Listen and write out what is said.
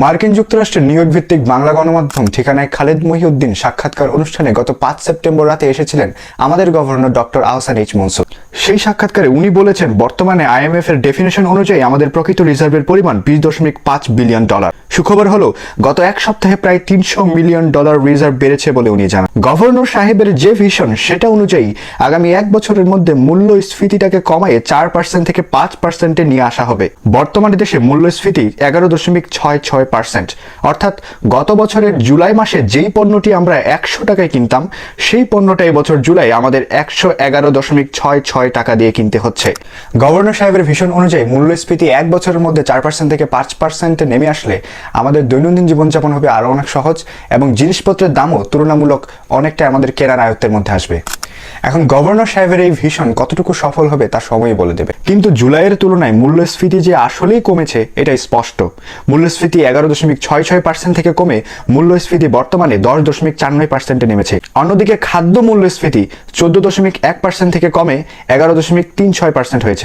মার্কিন যুক্তরাষ্ট্রের নিউ ভিত্তিক বাংলা গণমাধ্যম ঠিকানায় খালেদ মহিউদ্দিন সাক্ষাৎকার অনুষ্ঠানে গত পাঁচ সেপ্টেম্বর রাতে এসেছিলেন আমাদের governor doctor Ahsan H Mansur. সেই সাক্ষাৎকারে উনি বলেছেন, বর্তমানে আইএমএফ এর ডেফিনেশন অনুযায়ী আমাদের প্রকৃত রিজার্ভের পরিমাণ বিশ দশমিক পাঁচ বিলিয়ন ডলার সুখবর হলো, গত এক সপ্তাহে প্রায় তিনশো মিলিয়ন ডলার রিজার্ভ বেড়েছে বলে উনি জানান। গভর্নর সাহেবের যে ভিশন সেটা অনুযায়ী আগামী এক বছরের মধ্যে মূল্যস্ফীতিটাকে কমায়ে চার পার্সেন্ট থেকে পাঁচ পার্সেন্টে নিয়ে আসা হবে। বর্তমানে দেশে মূল্যস্ফীতি এগারো দশমিক ছয় ছয় পার্সেন্ট অর্থাৎ গত বছরের জুলাই মাসে যেই পণ্যটি আমরা একশো টাকায় কিনতাম, সেই পণ্যটা এবছর জুলাই আমাদের একশো এগারো দশমিক ছয় ছয় টাকা দিয়ে কিনতে হচ্ছে। গভর্নর সাহেবের ভীষণ অনুযায়ী মূল্যস্ফীতি এক বছরের মধ্যে চার পার্সেন্ট থেকে পাঁচ পার্সেন্টে নেমে আসলে আমাদের দৈনন্দিন জীবনযাপন হবে আরও অনেক সহজ এবং জিনিসপত্রের দামও তুলনামূলক অনেকটাই আমাদের কেনার আয়ত্তের মধ্যে আসবে। এখন গভর্নর সাহেবের এই ভীষণ কতটুকু সফল হবে তা সময়ই বলে দেবে। কিন্তু জুলাইয়ের তুলনায় মূল্যস্ফীতি যে আসলেই কমেছে এটা স্পষ্ট। মূল্যস্ফীতি এগারো দশমিক ছয় ছয় পার্সেন্ট থেকে কমে, মূল্যস্ফীতি বর্তমানে দশ দশমিক চার নয় পার্সেন্টে নেমেছে। অন্যদিকে খাদ্য মূল্যস্ফীতি চোদ্দ দশমিক এক পার্সেন্ট থেকে কমে, এগারো দশমিক তিন ছয় পার্সেন্ট হয়েছে।